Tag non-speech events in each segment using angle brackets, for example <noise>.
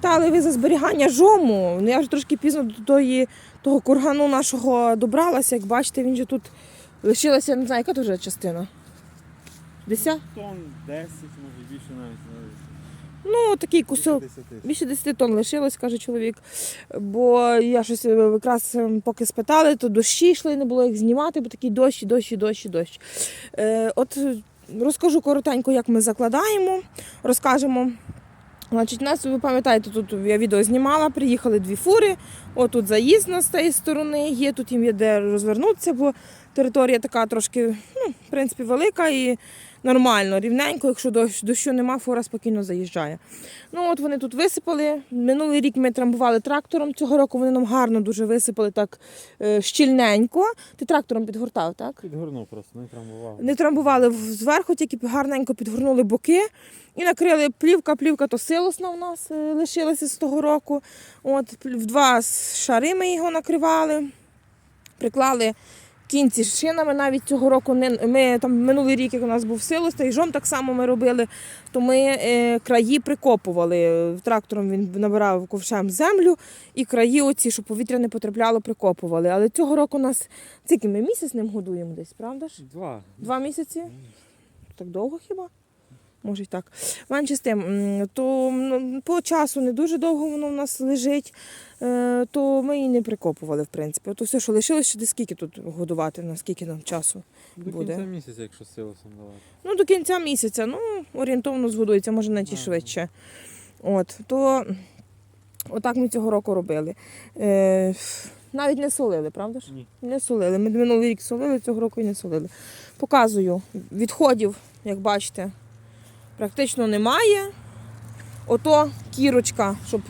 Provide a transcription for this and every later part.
питали ви за зберігання жому. Ну, я вже трошки пізно до тої, того кургану нашого добралася. Як бачите, він же тут лишилася, не знаю, яка тут вже частина. Десять? Тон 10, може більше навіть. Ну, такий кусок. Більше 10. Більше 10 тонн лишилось, каже чоловік. Бо я щось е, якраз е, поки спитали, то дощі йшли, не було їх знімати, бо такий дощ, дощ, дощ, дощ. Е, от розкажу коротенько, як ми закладаємо, розкажемо. Значить, нас, ви пам'ятаєте, тут я відео знімала, приїхали дві фури. Отут заїзд на з цієї сторони є, тут їм є де розвернутися, бо територія така трошки, ну, в принципі, велика і нормально, рівненько. Якщо дощ, дощу нема, фура спокійно заїжджає. Ну от вони тут висипали. Минулий рік ми трамбували трактором. Цього року вони нам гарно дуже висипали так е, щільненько. Ти трактором підгортав, так? Підгорнув просто, не травмував. Не трамбували зверху, тільки гарненько підгорнули боки і накрили плівка. Плівка то силосна в нас е, лишилася з того року. От в два шари ми його накривали, приклали кінці з шинами. Навіть цього року не ми там минулий рік, як у нас був силос, стайжом так само ми робили. То ми е, краї прикопували. Трактором він набирав ковшем землю, і краї оці, щоб повітря не потрапляло, прикопували. Але цього року у нас тільки ми місяць ним годуємо десь, правда ж? Два. Два місяці? Так довго хіба? Може й так. Менше з тим, то по часу не дуже довго воно в нас лежить, е, то ми і не прикопували, в принципі. То все, що лишилось, ще скільки тут годувати, на скільки нам часу. До Буде. кінця місяця, якщо силосом давати. Ну, до кінця місяця, ну, орієнтовно згодується, може навіть і швидше. От, то отак ми цього року робили. Е, навіть не солили, правда ж? Ні. Не солили. Ми минулий рік солили, цього року і не солили. Показую. Відходів, як бачите, практично немає. Ото кірочка, щоб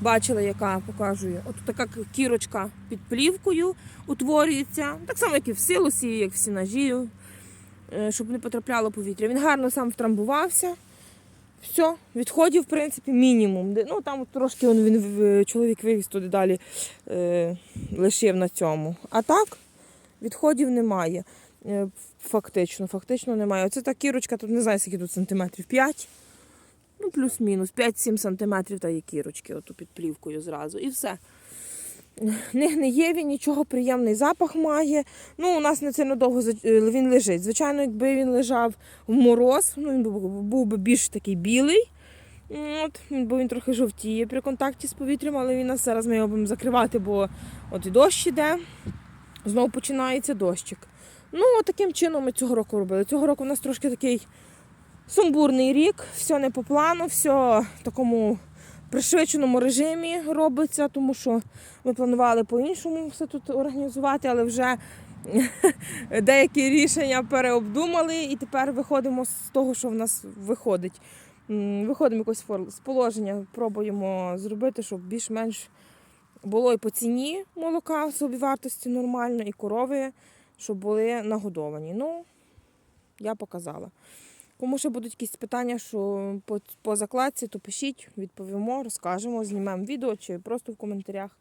бачили, яка показую. От така кірочка під плівкою утворюється. Так само, як і в силосі, як в сінажі, е, щоб не потрапляло повітря. Він гарно сам втрамбувався. Все, відходів, в принципі, мінімум. Ну, там трошки він, він чоловік вивіз туди далі, е, лишив на цьому. А так, відходів немає. Е, Фактично, фактично немає. Оце та кірочка, тут не знаю, скільки тут сантиметрів. 5. Ну, плюс-мінус, 5-7 сантиметрів та є кірочки, оту під плівкою зразу. І все. Не гниє він, нічого, приємний запах має. Ну, у нас не сильно довго е, він лежить. Звичайно, якби він лежав в мороз, ну, він був, би більш такий білий. От, бо він трохи жовтіє при контакті з повітрям, але він нас зараз ми його будемо закривати, бо от і дощ іде, знову починається дощик. Ну, таким чином ми цього року робили. Цього року у нас трошки такий сумбурний рік, все не по плану, все в такому пришвидшеному режимі робиться, тому що ми планували по-іншому все тут організувати, але вже <laughs> деякі рішення переобдумали і тепер виходимо з того, що в нас виходить. Виходимо якось з положення, пробуємо зробити, щоб більш-менш було і по ціні молока собівартості нормально, і корови, щоб були нагодовані. Ну, я показала. Кому ще будуть якісь питання, що по, по закладці, то пишіть, відповімо, розкажемо, знімемо відео чи просто в коментарях